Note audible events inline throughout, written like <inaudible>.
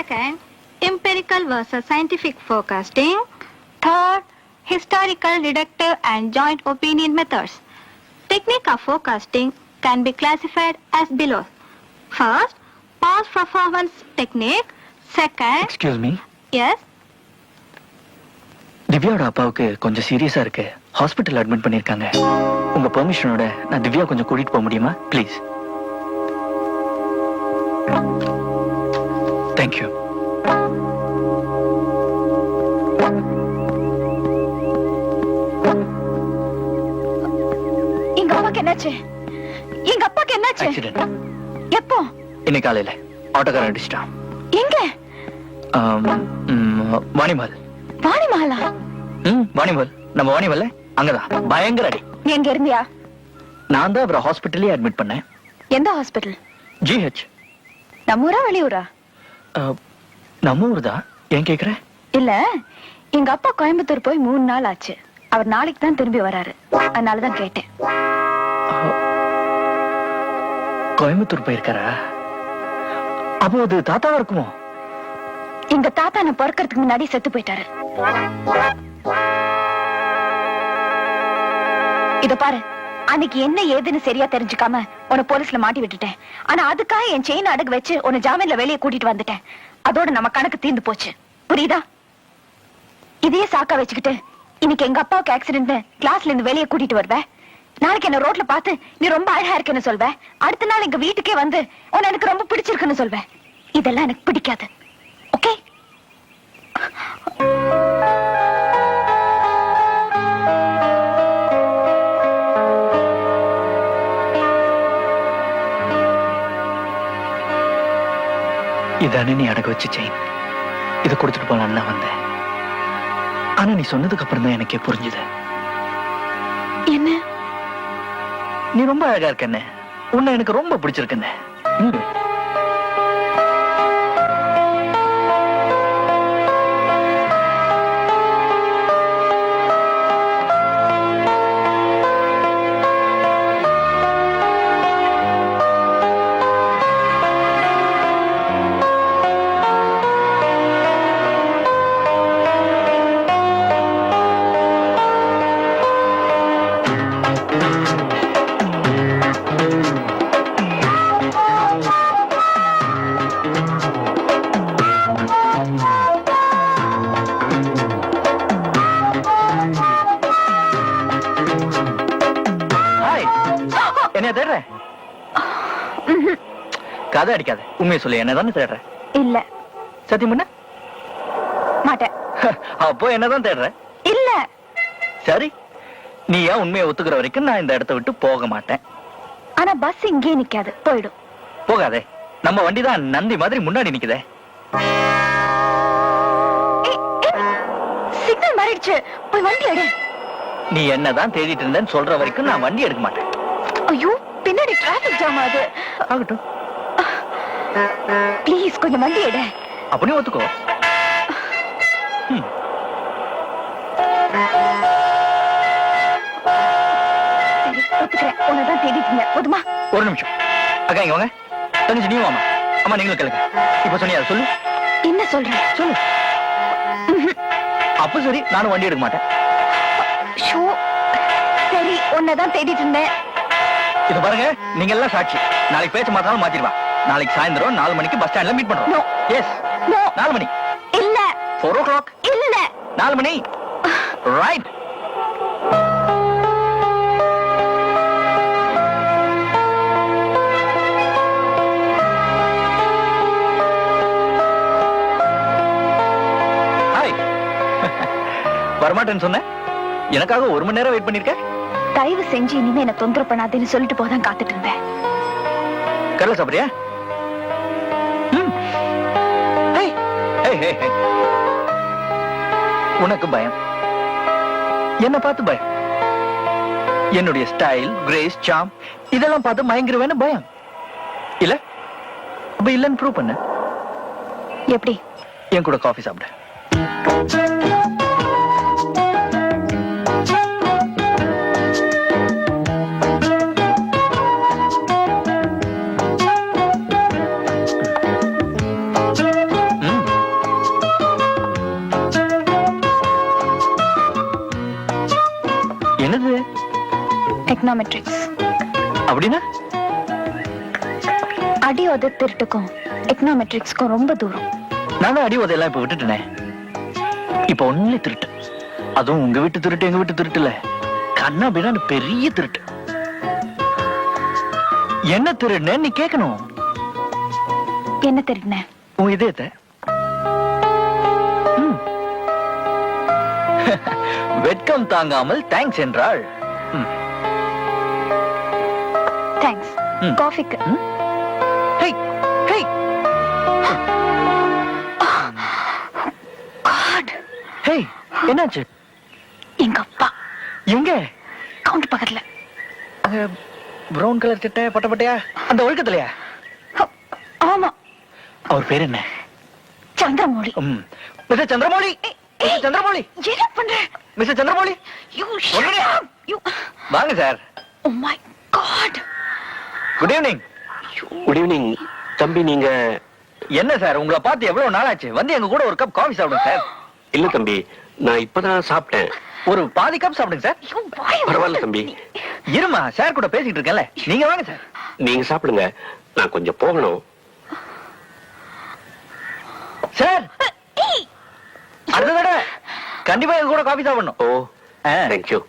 Second, empirical versus scientific forecasting. Third, historical, deductive, and joint opinion methods. Technique of forecasting can be classified as below. First, past performance technique. Second, excuse me yes, திவ்யாவோட அப்பாவுக்கு கொஞ்சம் சீரியஸா இருக்கு hospital admit பண்ணிருக்காங்க உங்க பெர்மிஷனோட நான் திவ்யா கொஞ்சம் கூட்டிட்டு போக முடியுமா ப்ளீஸ் தேங்க்யூ எங்க அப்பாக்கு என்னாச்சு? எங்க அப்பாக்கு என்னாச்சு? ஆக்சிடென்ட் எப்போ? இன்னைக்கு காலையில ஆட்டோக்காரன் அடிச்சிட்டான். எங்க? வாணிமல் வாணிமஹலா. ம் வாணிமல் நம்ம வாணிமல்ல அங்கதான். பயங்கர அடி. நீ எங்க இருந்தியா? நான் தான் அவரை ஹாஸ்பிட்டலே அட்மிட் பண்ணேன். எந்த ஹாஸ்பிட்டல் ஜிஹெச் நம்ம ஊரா வெளியூரா? நம்ம ஊர் தான் ஏன் கேக்குற? இல்ல எங்க அப்பா கோயம்புத்தூர் போய் மூணு நாள் ஆச்சு. அவர் நாளைக்கு தான் திரும்பி வராரு. அதனாலதான் கேட்டேன். கோயம்புத்தூர் போயிருக்காரா? அப்போ அது தாத்தாவா இருக்குமோ? எங்க தாத்தா நான் பிறக்கறதுக்கு முன்னாடி செத்து போயிட்டாரு. இத பாரு. அன்னைக்கு என்ன ஏதுன்னு சரியா தெரிஞ்சுக்காம உன போலீஸ்ல மாட்டி விட்டுட்டேன். ஆனா அதுக்காக என் செயின் அடகு வச்சு உன்னை ஜாமீன்ல வெளியே கூட்டிட்டு வந்துட்டேன். அதோட நம்ம கணக்கு தீர்ந்து போச்சு. புரியுதா? இதையே சாக்கா வச்சுக்கிட்டு இன்னைக்கு எங்க அப்பாவுக்கு ஆக்சிடென்ட் கிளாஸ்ல இருந்து வெளியே கூட்டிட்டு வருவேன் நாளைக்கு என்ன ரோட்ல பார்த்து நீ ரொம்ப அழகா இருக்குன்னு சொல்வேன் அடுத்த நாள் எங்க வீட்டுக்கே வந்து உன எனக்கு ரொம்ப பிடிச்சிருக்குன்னு சொல்வேன் இதெல்லாம் எனக்கு பிடிக்காது. ஓகே இதானே நீ அடகு வச்ச செயின் இதை கொடுத்துட்டு போலான்னு நான் வந்தேன். ஆனா நீ சொன்னதுக்கு அப்புறம் தான் எனக்கே புரிஞ்சுது. என்ன? நீ ரொம்ப அழகா இருக்கண்ணே உன்னை எனக்கு ரொம்ப பிடிச்சிருக்குண்ணே கதை அடிக்காத. உண்மையை சொல்லு என்னதானே தேடுற? இல்ல. சத்தியம் பண்ண. மாட்டேன். அப்போ என்னதான் தேடுற? இல்ல. சரி. நீ ஏன் உண்மையை ஒத்துக்கிற வரைக்கும் நான் இந்த இடத்த விட்டு போக மாட்டேன். ஆனா பஸ் இங்கே நிக்காது. போயிடும். போகாதே. நம்ம வண்டி தான் நந்தி மாதிரி முன்னாடி நிக்குதே. சிக்னல் மாறிடுச்சு. போய் வண்டி எடு. நீ என்னதான் தேடிட்டு இருந்தேன்னு சொல்ற வரைக்கும் நான் வண்டி எடுக்க மாட்டேன். ஐயோ பின்னாடி டிராபிக் ஜாம் ஆகுது. ஆகட்டும். ப்ளீஸ் கொஞ்சம் வண்டி எடு. அப்படியே ஒத்துக்கோ. சரி ஒத்துக்கிறேன். உன்னதான் தேடிட்டு இருந்தேன். போதுமா? ஒரு நிமிஷம். அக்கா இங்க வாங்க. தங்கச்சி நீ வாமா அம்மா நீங்களும் கேளுங்க இப்ப சொன்னியா சொல்லு. என்ன சொல்ற? சொல்லு. அப்ப சரி நானும் வண்டி எடுக்க மாட்டேன். ஷோ. சரி உன்னதான் தேடிட்டு இருந்தேன். இது பாருங்க நீங்க எல்லாம் சாட்சி. நாளைக்கு பேச்ச மாத்தாலும் மாத்திடுவா. நாளைக்கு சாயந்தரம் நாலு மணிக்கு பஸ் ஸ்டாண்ட்ல மீட். பண்றோம். எஸ். நாலு மணி. இல்ல. ஃபோர் ஓ கிளாக் இல்ல. நாலு மணி. ரைட் <laughs> வரமாட்டேன்னு சொன்னேன் எனக்காக ஒரு மணி நேரம் வெயிட் பண்ணிருக்க? தயவு செஞ்சு இனிமே என்ன தொந்தரவு பண்ணாதேன்னு சொல்லிட்டு போதான் காத்துட்டு இருந்தேன். கடலை சாப்பிடுறியா? உனக்கு பயம். என்ன பார்த்து பயம். என்னுடைய ஸ்டைல் கிரேஸ் சாம் இதெல்லாம் பார்த்து மயங்கிருவேன்னு பயம். இல்ல? அப்ப இல்லன்னு ப்ரூவ் பண்ண. எப்படி? என் கூட காஃபி சாப்பிடு. எக்கனாமெட்ரிக்ஸ் அப்படின்னா? அடி உத திருட்டுக்கும் எக்கனாமெட்ரிக்ஸ்க்கும் ரொம்ப தூரம். நான் அடி உதையெல்லாம் இப்ப விட்டுட்டேனே. இப்ப ஒன்லி திருட்டு. அதுவும் உங்க வீட்டு திருட்டு எங்க வீட்டு திருட்டு இல்ல. கண்ணா பின்னாடி பெரிய திருட்டு. என்ன திருடுன நீ கேட்கணும் என்ன திருடின? உன் இதயத்தை. <laughs> வெட்கம் தாங்காமல் தேங்க்ஸ் என்றாள். காஃபிக்கு. என்னாச்சு? எங்க அப்பா எங்க? கவுண்டர் பக்கத்துல. பிரவுன் கலர் சட்டை பட்ட பட்டையா? அந்த ஒழுக்கத்திலயா? ஆமா. அவர் பேர் என்ன? சந்திரமௌழி ம். மிஸ்டர் சந்திரமௌலி? மிஸ்டர் சந்திரமௌலி? என்ன பண்ற? மிஸ்டர் சந்திரமௌலி. யூ வாங்க sir. Oh my god good evening good evening தம்பி நீங்க என்ன சார் உங்களை பார்த்து எவ்வளவு நாள் ஆச்சு வந்து எங்க கூட ஒரு கப் காஃபி சாப்பிடுங்க சார். இல்ல தம்பி நான் இப்பதான் சாப்பிட்டேன். ஒரு பாதி கப் சாப்பிடுங்க சார். பரவாயில்ல தம்பி. இருமா சார் கூட பேசிட்டு இருக்கேன்ல. நீங்க வாங்க சார். நீங்க சாப்பிடுங்க. நான் கொஞ்சம் போகணும். சார்! அடுத்த தடவை. கண்டிப்பா எங்க கூட காஃபி சாப்பிடணும். ஓ. தேங்க்யூ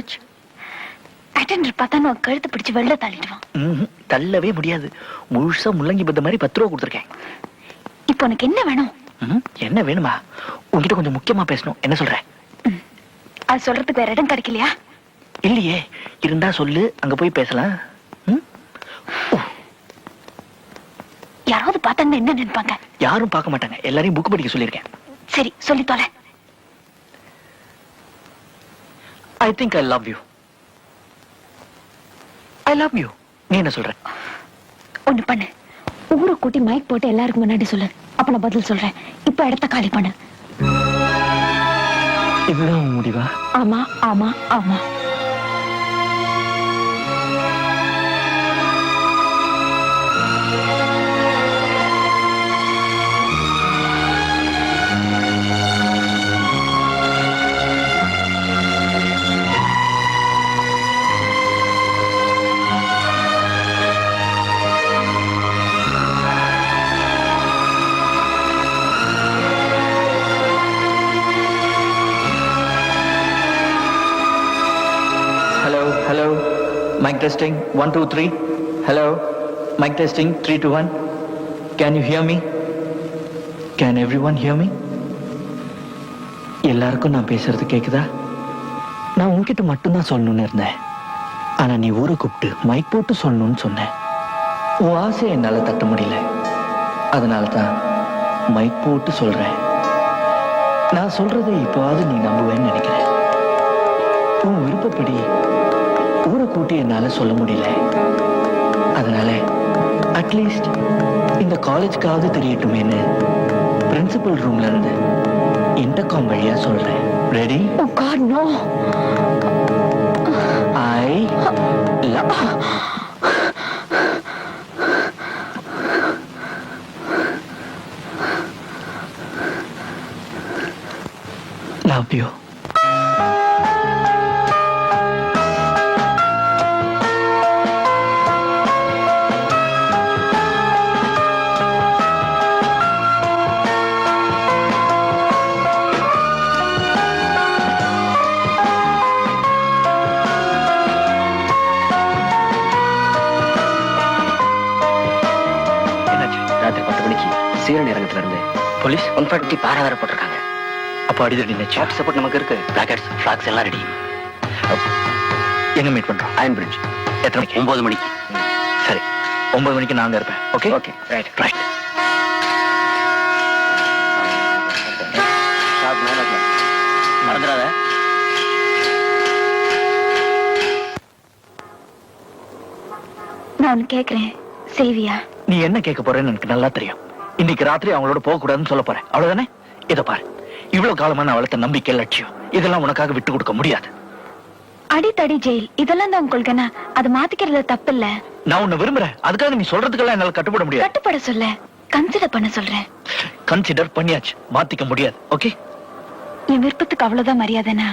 ரிசர்ச் அட்டெண்டர் பார்த்தா நான் கழுத்து பிடிச்சு வெளில தள்ளிடுவான். தள்ளவே முடியாது. முழுசா முள்ளங்கி பத்த மாதிரி பத்து ரூபா கொடுத்துருக்கேன். இப்போ உனக்கு என்ன வேணும். என்ன வேணுமா? உன்கிட்ட கொஞ்சம் முக்கியமா பேசணும். என்ன சொல்ற? அது சொல்றதுக்கு வேற இடம் கிடைக்கலையா? இல்லையே. இருந்தா சொல்லு. அங்க போய் பேசலாம்? யாராவது பார்த்தாங்கன்னா என்ன நினைப்பாங்க? யாரும் பார்க்க மாட்டாங்க. எல்லாரையும் புக் படிக்க சொல்லியிருக்கேன். சரி சொல்லி தொலை. I think I love you I love you நீ என்ன சொல்ற? ஒண்ணு பண்ணு. ஊரை கூட்டி மைக் போட்டு எல்லாருக்கும் முன்னாடி சொல்லு. அப்ப நான் பதில் சொல்றேன். இப்ப இடத்த காலி பண்ணு. இதுதான் முடிவா? ஆமா ஆமா ஆமா. Hello mike testing one two three hello mike testing three two one can you hear me can everyone hear me எல்லாருக்கும் நான் பேசுறது கேட்குதா நான் உன்கிட்ட மட்டும்தான் சொல்லணும்னு இருந்தேன். ஆனால் நீ ஊரை கூப்பிட்டு மைக் போட்டு சொல்லணும்னு சொன்னேன். உன் ஆசையை என்னால் தட்ட முடியல. அதனால தான் மைக் போட்டு சொல்கிறேன் நான் சொல்றதை இப்போவாது நீ நம்புவேன்னு நினைக்கிறேன். உன் விருப்பப்படி கூட்டி என்னால சொல்ல முடியல. அதனால அட்லீஸ்ட் இந்த காலேஜ்க்காவது தெரியட்டுமேன்னு பிரின்சிபல் ரூம்ல இருந்து இன்டர்காம் வழியா சொல்றேன். Ready oh god no I love love you சுத்தி பாறை வேற போட்டிருக்காங்க. அப்போ அடிதடி சாக் சப்போர்ட் நமக்கு இருக்கு. ராக்கெட்ஸ் ஃபிளாக்ஸ் எல்லாம் ரெடி எங்க மீட் பண்றோம்? அயன் பிரிட்ஜ் எத்தனை மணிக்கு? ஒன்பது மணிக்கு. சரி. ஒன்பது மணிக்கு நான் இருப்பேன். ஓகே ஓகே ரைட் ரைட் மறந்துடாத. நான் கேக்குறேன். செய்வியா நீ என்ன கேட்க போறேன்னு எனக்கு நல்லா தெரியும். இன்னைக்கு ராத்திரி அவங்களோட போக கூடாதுன்னு சொல்ல போறேன். அவ்வளவுதானே? இத பாரு. இவ்வளவு காலமா நான் வளர்த்த நம்பிக்கை லட்சியம் இதெல்லாம் உனக்காக விட்டு கொடுக்க முடியாது. அடித்தடி ஜெயில். இதெல்லாம் தான் உங்களுக்கு என்ன அது மாத்திக்கிறது தப்பு இல்ல நான் உன்னை விரும்புறேன். அதுக்காக நீ சொல்றதுக்கெல்லாம் என்னால கட்டுப்பட முடியாது. கட்டுப்பட சொல்ல. கன்சிடர் பண்ண சொல்றேன். கன்சிடர் பண்ணியாச்சு. மாத்திக்க முடியாது. ஓகே என் விருப்பத்துக்கு அவ்வளவுதான் மரியாதைனா?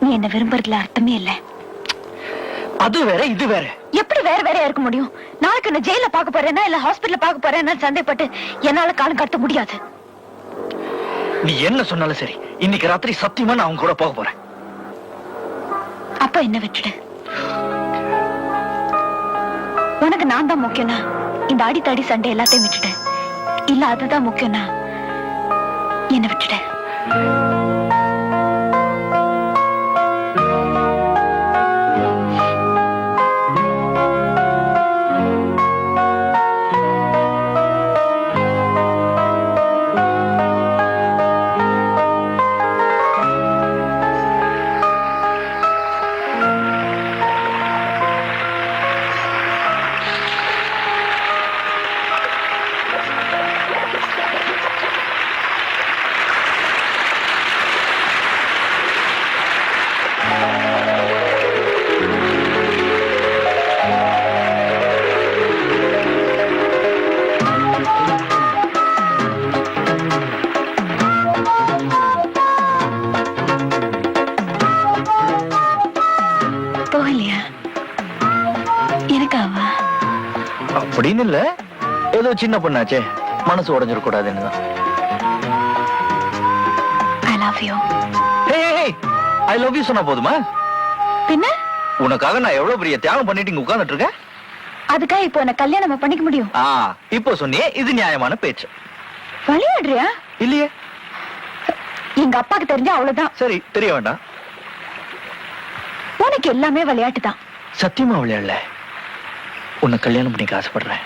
நீ என்ன விரும்புறதுல அர்த்தமே இல்ல. அது வேற இது வேற. எப்படி வேற வேறையா இருக்க முடியும்? நாளைக்கு என்ன ஜெயில பாக்க போறேன்னா இல்ல ஹாஸ்பிடல்ல பாக்க போறேன்னா சந்தேகப்பட்டு என்னால காலம் கடத்த முடியாது. நீ என்ன சொன்னாலும் சரி இன்னைக்கு ராத்திரி சத்தியமா நான் அவங்க கூட போக போறேன். அப்ப என்ன விட்டுடு. உனக்கு நான் தான் முக்கியம்னா இந்த அடித்தடி சண்டை எல்லாத்தையும் விட்டுடு. இல்ல அதுதான் முக்கியம்னா என்ன விட்டுடு. ஏதோ சின்ன பொண்ணாச்சே. மனசு உடைஞ்சிட கூடாதுன்னு தான் I love you I love you சொன்னா போதுமா? பின்ன? உனக்காக நான் எவ்வளவு பெரிய தியாகம் பண்ணிட்டு இங்க உட்கார்ந்துட்டு இருக்கேன் அதுக்காக இப்போ என்ன கல்யாணம் பண்ணிக்க முடியும். ஆ இப்போ சொன்னியே இது நியாயமான பேச்சு. விளையாடுறியா இல்லையே. எங்க அப்பாக்கு தெரிஞ்சா அவ்வளவுதான். சரி தெரிய வேண்டாம். உனக்கு எல்லாமே விளையாட்டு தான் சத்தியமா விளையாடல? உன்னை கல்யாணம் பண்ணிக்க ஆசைப்படுறேன்.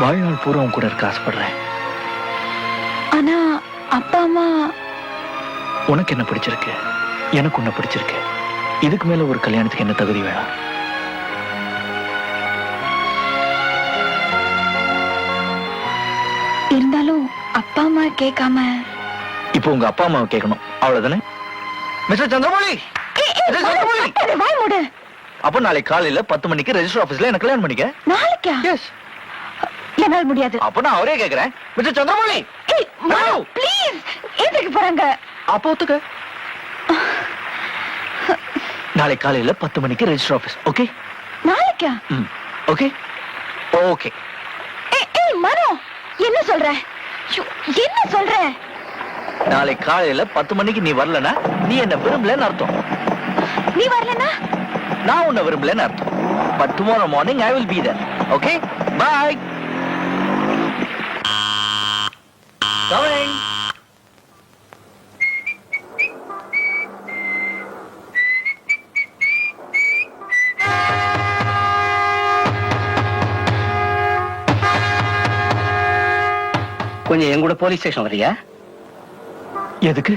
வாழ்நாள் பூரா உன் கூட இருக்க ஆசைப்படுறேன். ஆனா அப்பா அம்மா. உனக்கு என்ன பிடிச்சிருக்கு? எனக்கு உன்னை பிடிச்சிருக்கு. இதுக்கு மேல ஒரு கல்யாணத்துக்கு என்ன தகுதி வேணும்? இருந்தாலும் அப்பா அம்மா கேட்காம. இப்போ உங்க அப்பா அம்மாவை கேட்கணும். அவ்வளவுதானே? மிஸ்டர் சந்திரமௌலி! வாய் மூடு அப்போ நாளைக்கு காலையில பத்து மணிக்கு ரெஜிஸ்டர் ஆபீஸ்ல எனக்கு கல்யாணம் பண்ணிக்க? நாளைக்கா? எஸ் என்னால் முடியாது. அப்போ நான் அவரே கேக்குறேன். மிஸ்டர் சந்திரமௌலி. ப்ளீஸ்! எதுக்கு போறாங்க? அப்போ ஒத்துக்க. நாளைக்கு காலையில பத்து மணிக்கு ரெஜிஸ்டர் ஆபீஸ் ஓகே நாளைக்கா? ஓகே ஓகே ஏய் மனோ! என்ன சொல்ற? என்ன சொல்ற? நாளைக்கு காலையில பத்து மணிக்கு நீ வரலனா நீ என்ன விரும்பலன்னு அர்த்தம். நீ வரலனா? நான் உன்னை விரும்பலன்னு அர்த்தம். But tomorrow morning I will be there okay bye coming கொஞ்சம் என் கூட போலீஸ் ஸ்டேஷன் வரியா எதுக்கு?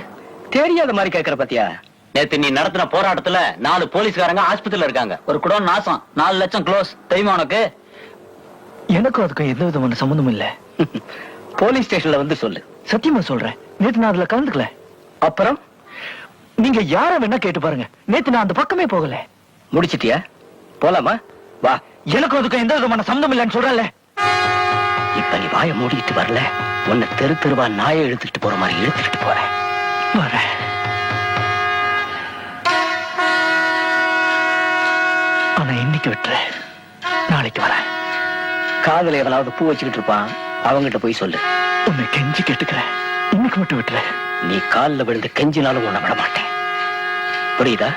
தெரியாத மாதிரி கேக்குற பாத்தியா? நேத்து நீ நடத்தின போராட்டத்துல நாலு போலீஸ்காரங்க ஆஸ்பத்திரியில இருக்காங்க. ஒரு குடம் நாசம். நாலு லட்சம் க்ளோஸ் தெரியுமா உனக்கு? எனக்கும் அதுக்கும் எந்த விதமான சம்மந்தமும் இல்ல. <laughs> போலீஸ் ஸ்டேஷன்ல வந்து சொல்லு. சத்தியமா சொல்றேன் நேத்து நான் அதுல கலந்துக்கல. அப்புறம் நீங்க யார வேணா கேட்டு பாருங்க. நேத்து நான் அந்த பக்கமே போகல. முடிச்சிட்டியா? போலாமா? வா. எனக்கும் அதுக்கும் எந்த விதமான சம்மந்தம் இல்லைன்னு சொல்றல இப்ப நீ வாய மூடிட்டு வரல. உன்னை தெரு தெருவா நாயை இழுத்துட்டு போற மாதிரி இழுத்துட்டு போறேன் வரேன் ஆனா இன்னைக்கு விட்டுற. நாளைக்கு வரேன் காதுல எதனாவது பூ வச்சுக்கிட்டு இருப்பான். அவங்கிட்ட போய் சொல்லு. உன்னை கெஞ்சி கேட்டுக்கிறேன். இன்னைக்கு மட்டும் விட்டுறேன் நீ கால்ல விழுந்து கெஞ்சினாலும் உன்னை விட மாட்டேன். புரியுதா?